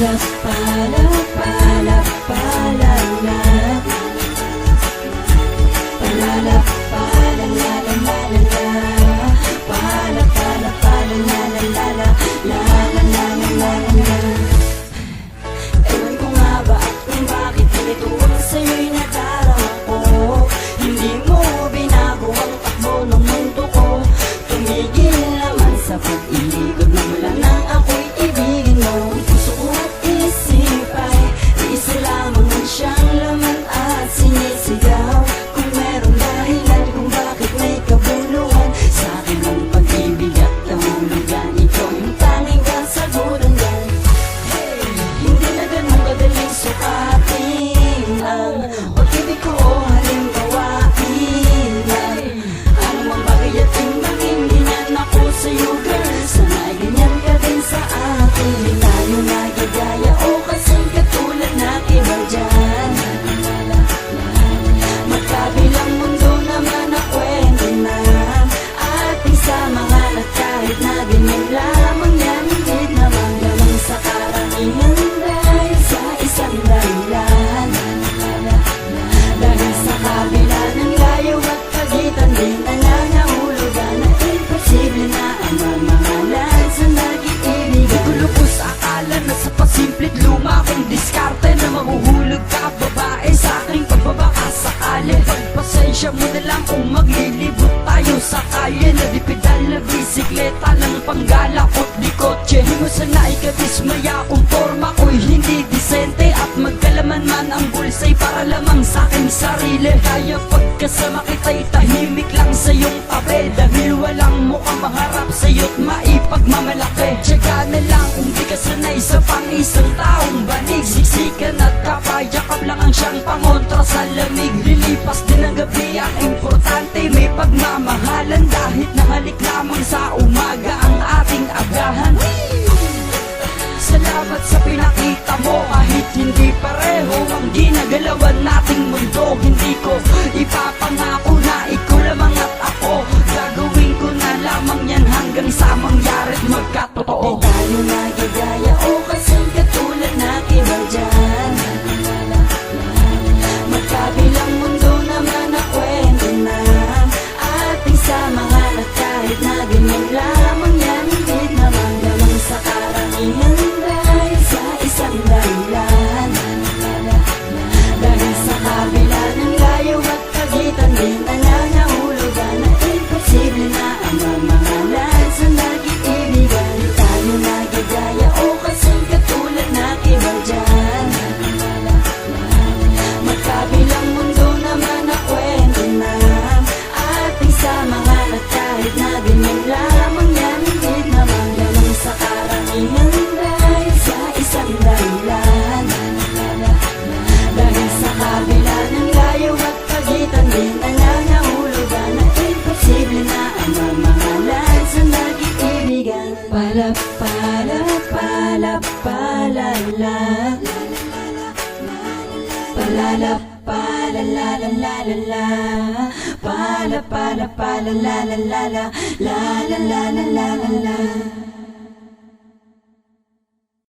palak, palak, palak, palak, palak, palak, Maglilibot tayo sa kalye Na di pedal na bisikleta Ng panggalakot di kotse. Di mo sanay ka dismaya Kung forma ko'y hindi disente At magkalaman man ang bulsay Para lamang sa aking sarili. Kaya pagkasama kita'y tahimik lang sa iyong tabi Dahil walang mukhang maharap sa'yo't maipagmamalaki. Tsaka na lang kung di ka sanay sa pang isang taong banig Siksikan at kapayakap lang ang siyang pango para sa lamig Lilipas din ang gabi. Ang importante may pagmamahalan. Dahit nahalik lamang sa umaga Ang ating agahan. Salamat sa pinakita mo. Kahit hindi pareho Ang ginagalawan nating mundo Hindi ko ipapangako na ikaw pala pala pala pala la. Pala la pala la la la la la. Pala pala pala la la la la. La la la la la la.